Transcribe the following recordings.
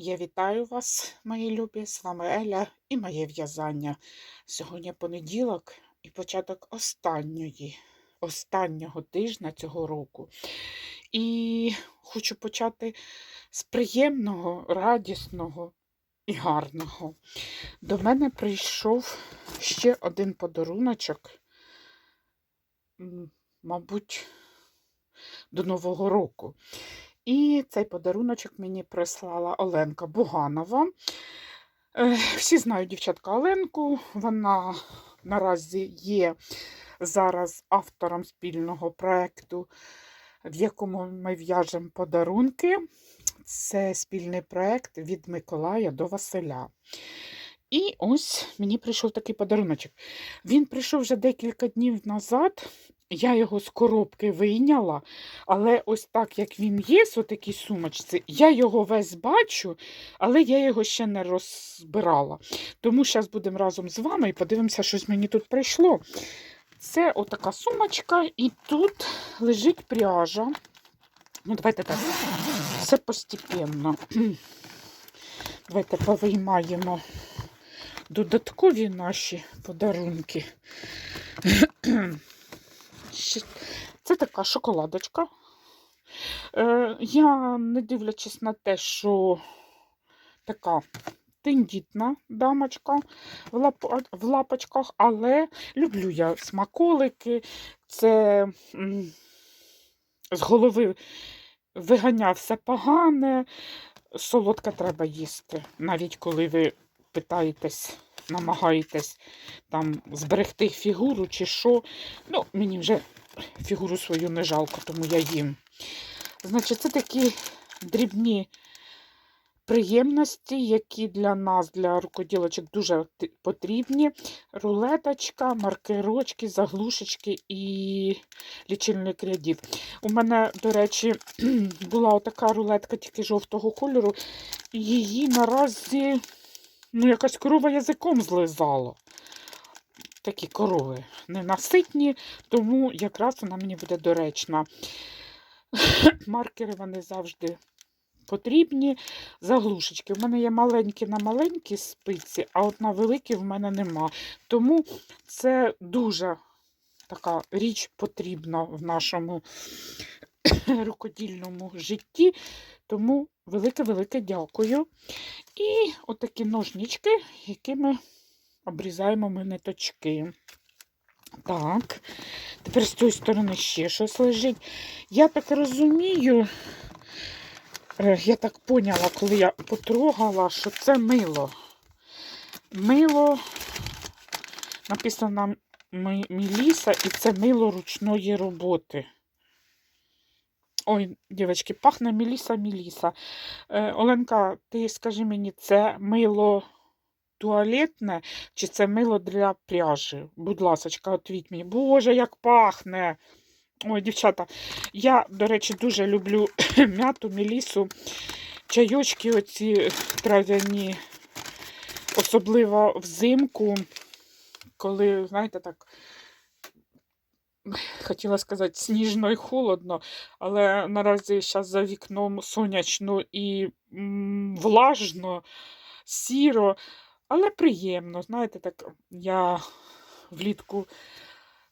Я вітаю вас, мої любі, з вами Еля і моє в'язання. Сьогодні понеділок і початок останньої, останнього тижня цього року. І хочу почати з приємного, радісного і гарного. До мене прийшов ще один подаруночок, мабуть, до Нового року. І цей подаруночок мені прислала Оленка Буганова. Всі знають дівчатка Оленку. Вона наразі є зараз автором спільного проєкту, в якому ми в'яжемо подарунки. Це спільний проєкт від Миколая до Василя. І ось мені прийшов такий подаруночок. Він прийшов вже декілька днів назад. Я його з коробки вийняла, але ось так, як він є, в такій сумочці, я його весь бачу, але я його ще не розбирала. Тому зараз будемо разом з вами і подивимося, що мені тут прийшло. Це отака сумочка, і тут лежить пряжа. Ну, давайте так, все постепенно. Давайте повиймаємо додаткові наші подарунки. Це така шоколадочка. Е, я, не дивлячись на те, що така тендітна дамочка в, лап... в лапочках, але люблю я смаколики. Це з голови виганяв все погане, солодка треба їсти, навіть коли ви питаєтесь, намагаєтесь там зберегти фігуру чи що. Ну, мені вже фігуру свою не жалко, тому я їм. Значить, це такі дрібні приємності, які для нас, для рукоділочок, дуже потрібні. Рулеточка, маркерочки, заглушечки і лічильник рядів. У мене, до речі, була отака рулетка тільки жовтого кольору. Її наразі ну, якась корова язиком злизала. Такі корови ненаситні, тому якраз вона мені буде доречна. Маркери вони завжди потрібні. Заглушечки. У мене є маленькі на маленькі спиці, а от на великі в мене нема. Тому це дуже така річ потрібна в нашому рукодільному житті. Тому велике-велике дякую. І отакі ножнички, якими обрізаємо ми ниточки. Так, тепер з цієї сторони ще щось лежить. Я так розумію, е, я так поняла, коли я потрогала, що це мило. Мило написано Міліса, і це мило ручної роботи. Ой, дівчатки, пахне Міліса Міліса. Е, Оленка, ти скажи мені, це мило туалетне чи це мило для пряжі? Будь ласочка, отвіть мені. Боже, як пахне! Ой, дівчата, я, до речі, дуже люблю м'яту, мілісу, чайочки оці трав'яні, особливо взимку, коли, знаєте, так, хотіла сказати, сніжно і холодно, але наразі зараз за вікном сонячно і влажно, сіро, але приємно. Знаєте, так я влітку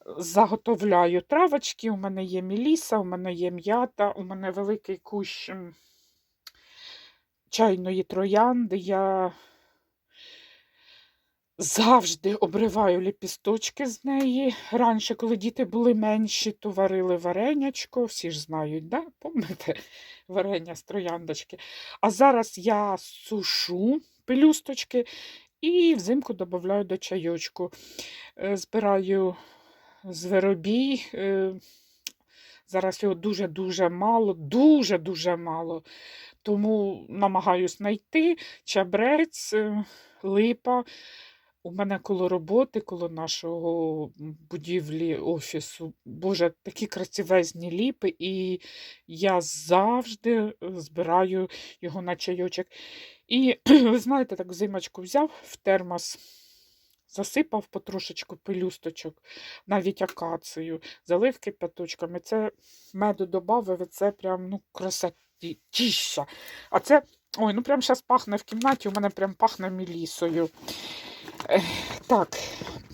заготовляю травочки. У мене є міліса, у мене є м'ята, у мене великий кущ чайної троянди. Я завжди обриваю ліпісточки з неї. Раніше, коли діти були менші, то варили варенячко, всі ж знають, да? Пам'ятаєте, варення з трояндочки. А зараз я сушу пелюсточки і взимку додаю до чайочку. Е, Збираю зверобій. е, Зараз його дуже-дуже мало, дуже-дуже мало. Тому намагаюсь знайти чабрець, е, липа. У мене коло роботи, коло нашого будівлі офісу, боже, такі красивезні ліпи, і я завжди е, збираю його на чайочок. І ви знаєте, так взимочку взяв в термос, засипав потрошечку пелюсточок, навіть акацію, залив кипяточками. Це меду додав, і це прям ну, красотіща. А це Ой, ну прям зараз пахне в кімнаті, у мене прям пахне мілісою. Е, так,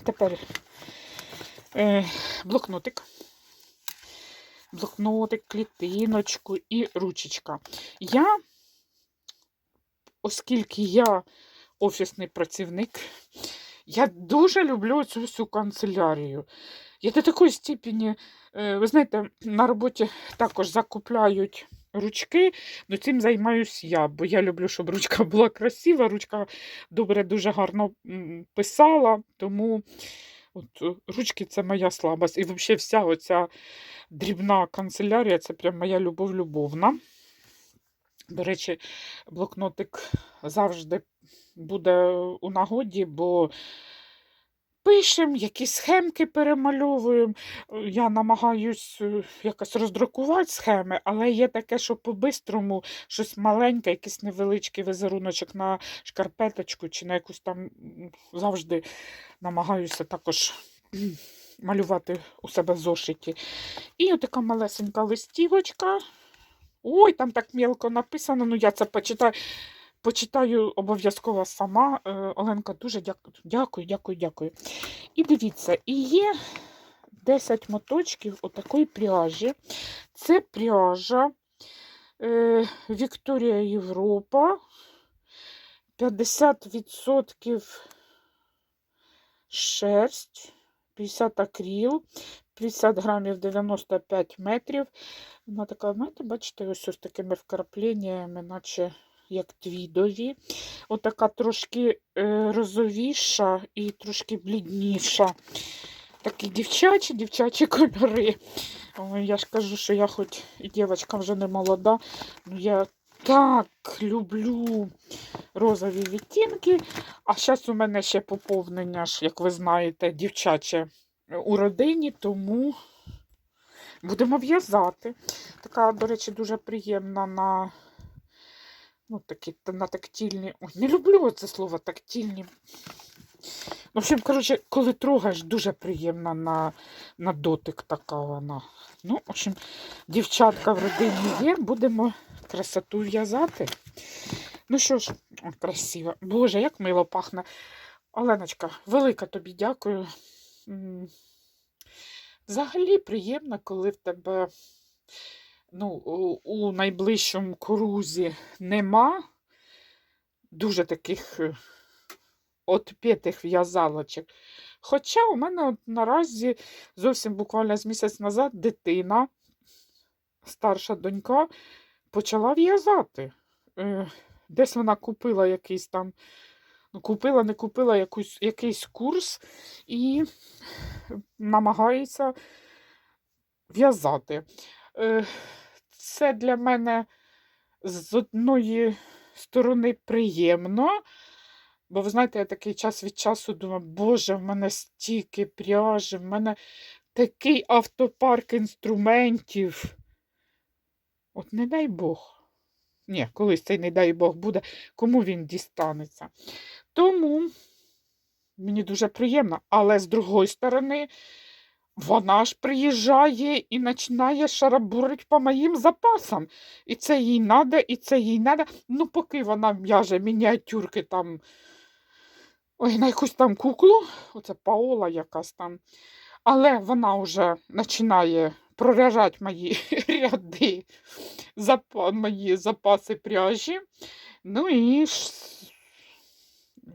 тепер е, блокнотик. Блокнотик, клітиночку і ручечка. Я, оскільки я офісний працівник, я дуже люблю цю всю канцелярію. Я до такої степені, е, ви знаєте, на роботі також закупляють ручки, але цим займаюсь я, бо я люблю, щоб ручка була красива, ручка добре, дуже гарно писала, тому от, е, ручки це моя слабость. І взагалі вся оця дрібна канцелярія це прям моя любов любовна. До речі, блокнотик завжди буде у нагоді, бо пишемо, якісь схемки перемальовуємо. Е, Я намагаюсь е, якось роздрукувати схеми, але є таке, що по-бистрому щось маленьке, якийсь невеличкий візеруночок на шкарпеточку чи на якусь там завжди намагаюся також малювати у себе в зошиті. І отака малесенька листівочка. Ой, там так мілко написано, ну я це почитаю. Почитаю обов'язково сама. Е, Оленка, дуже дякую, дякую, дякую, дякую. І дивіться, і є 10 моточків отакої пряжі. Це пряжа е, Вікторія Європа. 50% шерсть, 50 акріл, 50 грамів 95 метрів. Вона така, знаєте, бачите, ось ось такими вкрапленнями, наче як твідові. Отака трошки е, розовіша і трошки блідніша. Такі дівчачі, дівчачі кольори. Я ж кажу, що я хоч і дівчинка вже не молода, ну я так люблю розові відтінки. А зараз у мене ще поповнення, як ви знаєте, дівчаче е, у родині, тому будемо в'язати. Така, до речі, дуже приємна на ну, такі, на тактильні. Ой, не люблю це слово тактильні. В общем, коротше, коли трогаєш, дуже приємна на, на дотик така вона. Ну, в общем, дівчатка в родині є, будемо красоту в'язати. Ну що ж, о, красиво. Боже, як мило пахне. Оленочка, велика тобі дякую. Взагалі приємно, коли в тебе ну, у, найближчому крузі нема дуже таких е, в'язалочок. Хоча у мене от наразі зовсім буквально з місяць назад дитина, старша донька, почала в'язати. Е, Десь вона купила якийсь там, ну, купила, не купила якусь, якийсь курс і намагається в'язати. Е, Це для мене з одної сторони приємно, бо ви знаєте, я такий час від часу думаю, боже, в мене стільки пряжі, в мене такий автопарк інструментів. От не дай Бог. Ні, колись цей не дай Бог буде, кому він дістанеться. Тому мені дуже приємно. Але з другої сторони, вона ж приїжджає і починає шарабурить по моїм запасам. І це їй надо, і це їй надо. Ну, поки вона в'яже мініатюрки там. Ой, на якусь там куклу, оце Паола якась там. Але вона вже починає проряжати мої ряди, мої запаси пряжі. Ну і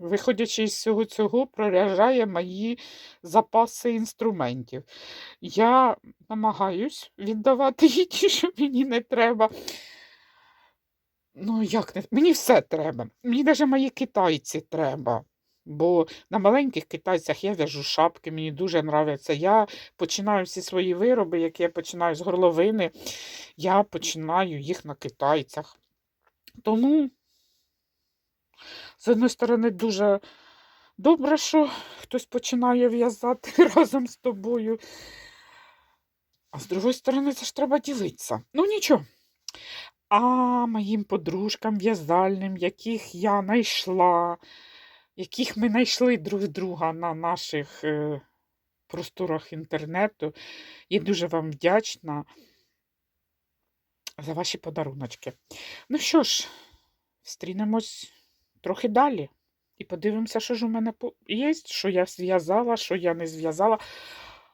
виходячи з всього цього, проряджає мої запаси інструментів. Я намагаюсь віддавати їй ті, що мені не треба. Ну, як не? Мені все треба. Мені навіть мої китайці треба. Бо на маленьких китайцях я в'яжу шапки, мені дуже подобається. Я починаю всі свої вироби, які я починаю з горловини, я починаю їх на китайцях. Тому, з одної сторони, дуже добре, що хтось починає в'язати разом з тобою. А з другої сторони, це ж треба ділитися. Ну, нічого. А моїм подружкам в'язальним, яких я знайшла, яких ми знайшли друг друга на наших е, просторах інтернету, я дуже вам вдячна за ваші подаруночки. Ну що ж, стрінемось трохи далі. І подивимося, що ж у мене є, що я зв'язала, що я не зв'язала.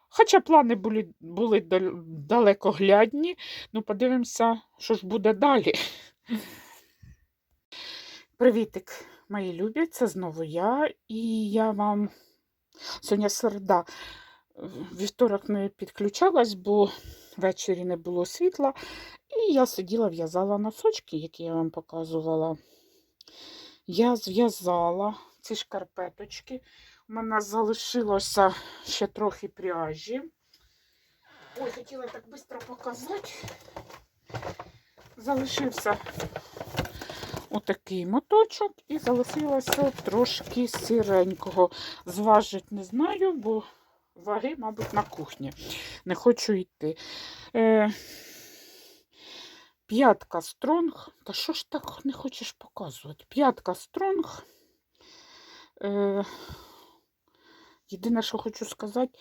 Хоча плани були, були далекоглядні, ну подивимося, що ж буде далі. Привітик, мої любі, це знову я, і я вам сьогодні середа. Вівторок не підключалась, бо ввечері не було світла. І я сиділа, в'язала носочки, які я вам показувала. Я зв'язала ці шкарпеточки. У мене залишилося ще трохи пряжі. Ой, хотіла так швидко показати. Залишився отакий моточок і залишилося трошки сиренького. Зважить не знаю, бо ваги, мабуть, на кухні. Не хочу йти. Е, П'ятка стронг. Та що ж так не хочеш показувати? П'ятка стронг. Е, єдине, що хочу сказати,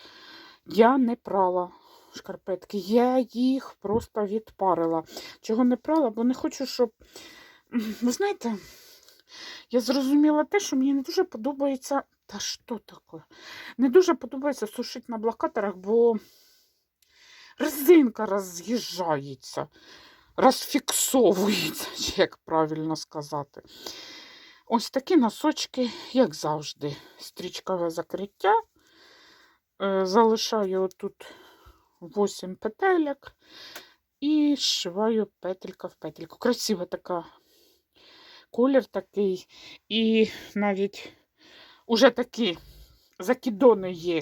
я не прала шкарпетки. Я їх просто відпарила. Чого не прала, бо не хочу, щоб. Ви знаєте, я зрозуміла те, що мені не дуже подобається. Та що таке? Не дуже подобається сушити на блокаторах, бо резинка роз'їжджається, розфіксовується, як правильно сказати. Ось такі носочки, як завжди, стрічкове закриття. Е, Залишаю тут 8 петелек і зшиваю петелька в петельку. Красива така колір такий. І навіть уже такі закидони є.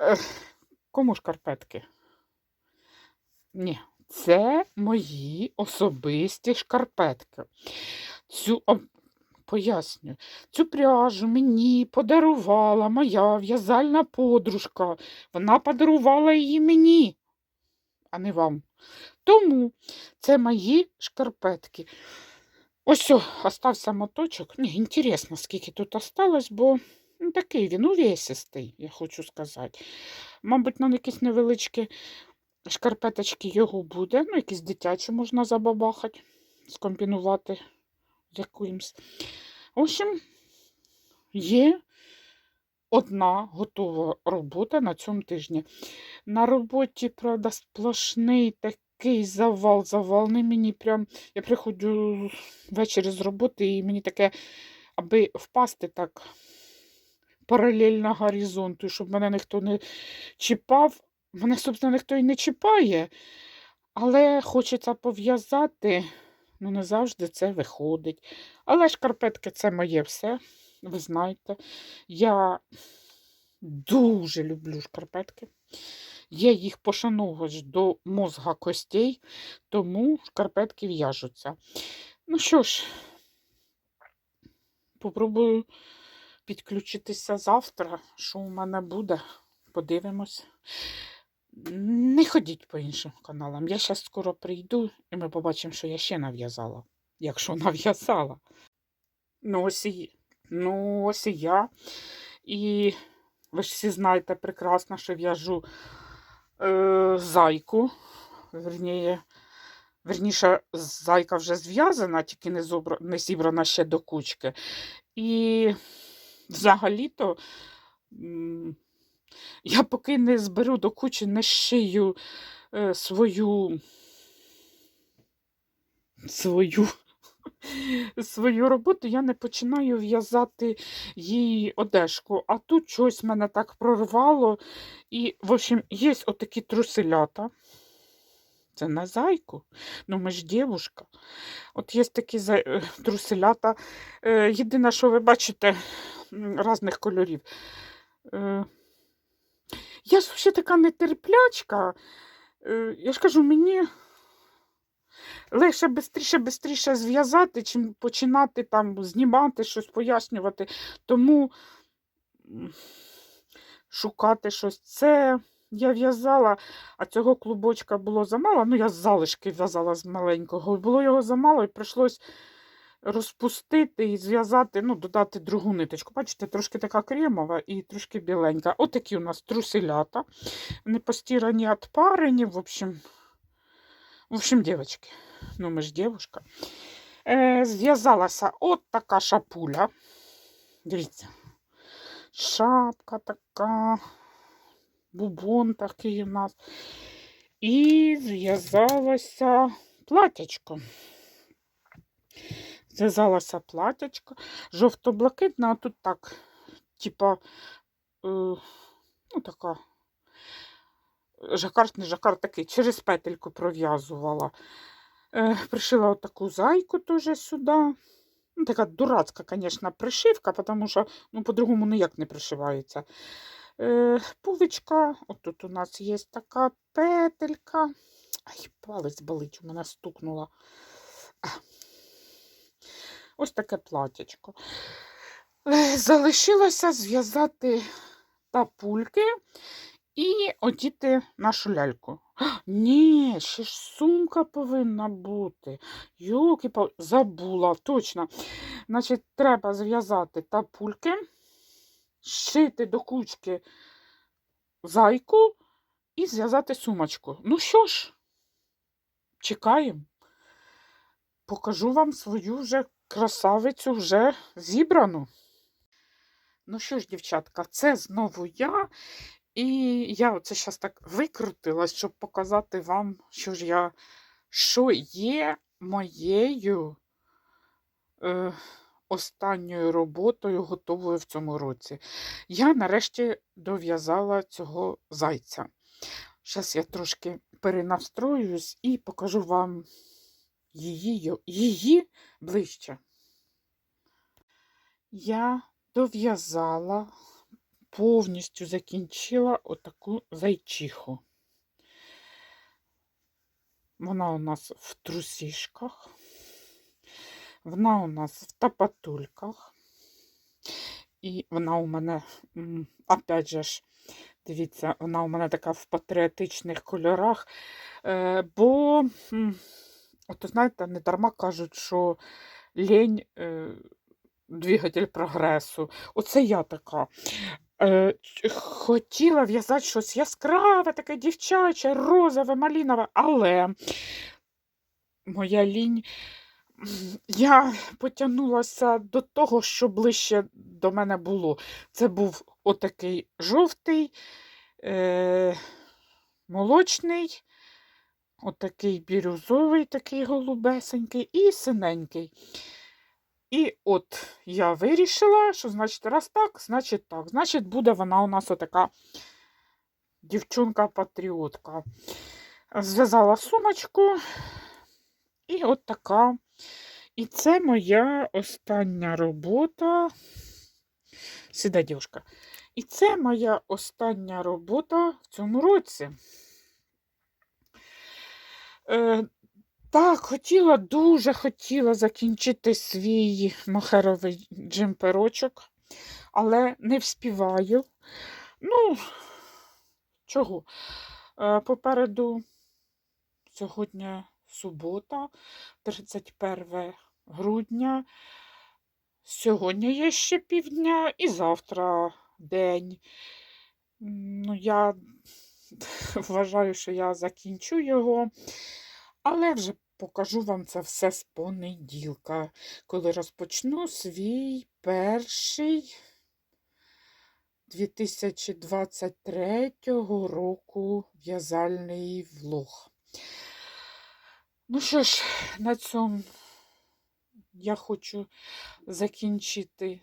Е, Кому шкарпетки? Ні, це мої особисті шкарпетки. Цю, о, поясню, цю пряжу мені подарувала моя в'язальна подружка. Вона подарувала її мені, а не вам. Тому це мої шкарпетки. Ось о, остався моточок. Ні, інтересно, скільки тут осталось, бо ну, такий він увесистий, я хочу сказати. Мабуть, на якісь невеличкі шкарпеточки його буде. Ну, якісь дитячі можна забабахати, скомбінувати з якимсь. В общем, є одна готова робота на цьому тижні. На роботі, правда, сплошний такий завал, завал. Не мені прям. Я приходжу ввечері з роботи, і мені таке, аби впасти так паралельно горизонту, щоб мене ніхто не чіпав. Мене, собственно, ніхто і не чіпає, але хочеться пов'язати, ну не завжди це виходить. Але шкарпетки це моє все, ви знаєте. Я дуже люблю шкарпетки. Я їх пошановувач до мозга костей, тому шкарпетки в'яжуться. Ну що ж, попробую підключитися завтра. Що у мене буде? Подивимось. Не ходіть по іншим каналам. Я зараз скоро прийду і ми побачимо, що я ще нав'язала. Якщо нав'язала. Ну, ось і, ну, ось і я. І ви ж всі знаєте прекрасно, що в'яжу е, зайку. Верніше, верніше, зайка вже зв'язана, тільки не, зобра, не зібрана ще до кучки. І взагалі-то. Я поки не зберу до кучі, не шию е, свою свою, свою роботу, я не починаю в'язати їй одежку. А тут щось мене так прорвало. І, в общем, є отакі труселята. Це на зайку. Ну, ми ж дівушка. От є такі е, труселята. Е, Єдине, що ви бачите, різних кольорів. Я ж взагалі така нетерплячка. Е, Я ж кажу, мені легше швидше, швидше зв'язати, чим починати там знімати щось, пояснювати. Тому шукати щось. Це я в'язала, а цього клубочка було замало. Ну, я з залишки в'язала з маленького. Було його замало і прийшлось розпустити і зв'язати, ну, додати другу ниточку. Бачите, трошки така кремова і трошки біленька. Отакі у нас труселята. Вони постірані, отпарені. В общем, в общем, девочки, ну ми ж девушка. Е, зв'язалася от така шапуля. Дивіться, шапка така, бубон такий у нас. І зв'язалося платячко. Зв'язалося платячко. Жовто-блакитне, а тут так, типа, е, ну, така. Жакард, не жакард такий, через петельку пров'язувала. Е, пришила отаку зайку теж сюди. Ну, така дурацька, звісно, пришивка, тому що ну, по-другому ніяк не пришивається. Е, пулечка, отут у нас є така петелька. Ай, палець болить, у мене стукнула. Ось таке платячко. Е, Залишилося зв'язати тапульки і одіти нашу ляльку. Ні, ще ж сумка повинна бути. Йоки, забула, точно. Значить, треба зв'язати тапульки, шити до кучки зайку і зв'язати сумочку. Ну що ж, чекаємо. Покажу вам свою вже красавицю вже зібрану. Ну що ж, дівчатка, це знову я. І я оце зараз так викрутилась, щоб показати вам, що ж я, що є моєю е, останньою роботою, готовою в цьому році. Я нарешті дов'язала цього зайця. Зараз я трошки перенастроююсь і покажу вам її, її ближче. Я дов'язала, повністю закінчила отаку зайчиху. Вона у нас в трусішках, вона у нас в тапатульках. І вона у мене, опять же ж, дивіться, вона у мене така в патріотичних кольорах. Е, бо, от знаєте, не дарма кажуть, що лінь е, двигатель прогресу. Оце я така. Е, хотіла в'язати щось яскраве, таке дівчаче, розове, малінове, але моя лінь. Я потягнулася до того, що ближче до мене було. Це був отакий жовтий, е, молочний, отакий бірюзовий, такий голубесенький і синенький. І от я вирішила, що значить, раз так, значить так. Значить, буде вона у нас отака дівчинка-патріотка. Зв'язала сумочку, і от така. І це моя остання робота. Сіда, дівчинка. І це моя остання робота в цьому році. Е, так, хотіла, дуже хотіла закінчити свій махеровий джемперочок, але не вспіваю. Ну, чого? Е, Попереду сьогодні субота, 31 грудня. Сьогодні є ще півдня і завтра день. Ну, я вважаю, що я закінчу його. Але вже покажу вам це все з понеділка, коли розпочну свій перший 2023 року в'язальний влог. Ну що ж, на цьому я хочу закінчити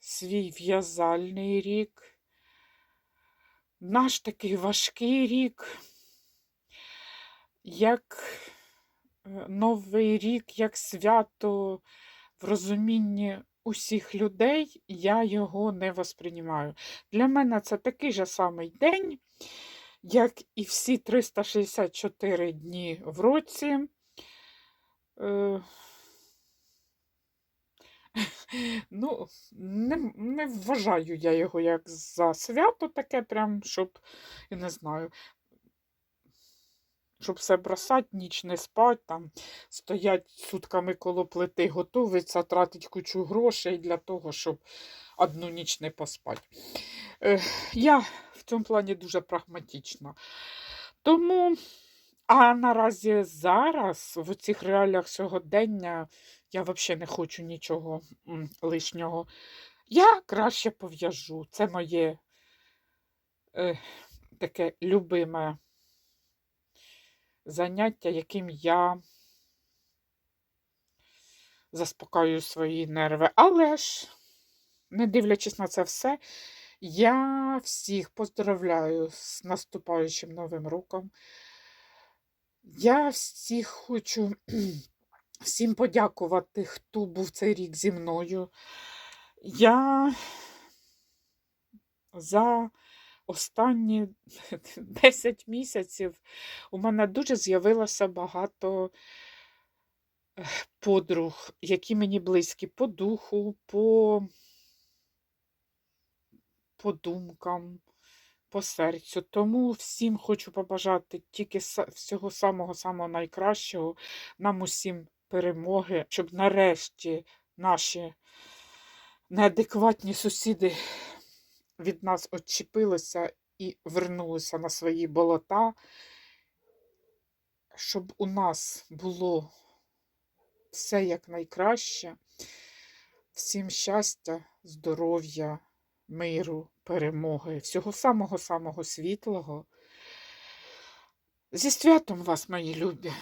свій в'язальний рік. Наш такий важкий рік як е, Новий рік, як свято в розумінні усіх людей, я його не восприймаю. Для мене це такий же самий день, як і всі 364 дні в році. Ну, не, не вважаю я його як за свято таке, прям, щоб, я не знаю, щоб все бросати, ніч не спати, там, стоять сутками коло плити, готовиться, тратить кучу грошей для того, щоб одну ніч не поспати. Е, я в цьому плані дуже прагматична. Тому А наразі зараз, в цих реаліях сьогодення, я взагалі не хочу нічого лишнього. Я краще пов'яжу. Це моє е, таке любиме заняття, яким я заспокоюю свої нерви. Але ж, не дивлячись на це все, я всіх поздравляю з наступаючим Новим роком. Я всіх хочу всім подякувати, хто був цей рік зі мною. Я за останні 10 місяців у мене дуже з'явилося багато е, подруг, які мені близькі по духу, по, по думкам, по серцю. Тому всім хочу побажати тільки всього самого-самого найкращого, нам усім перемоги, щоб нарешті наші неадекватні сусіди від нас відчепилися і вернулися на свої болота, щоб у нас було все як найкраще. Всім щастя, здоров'я, миру, перемоги, всього самого-самого світлого. Зі святом вас, мої любі!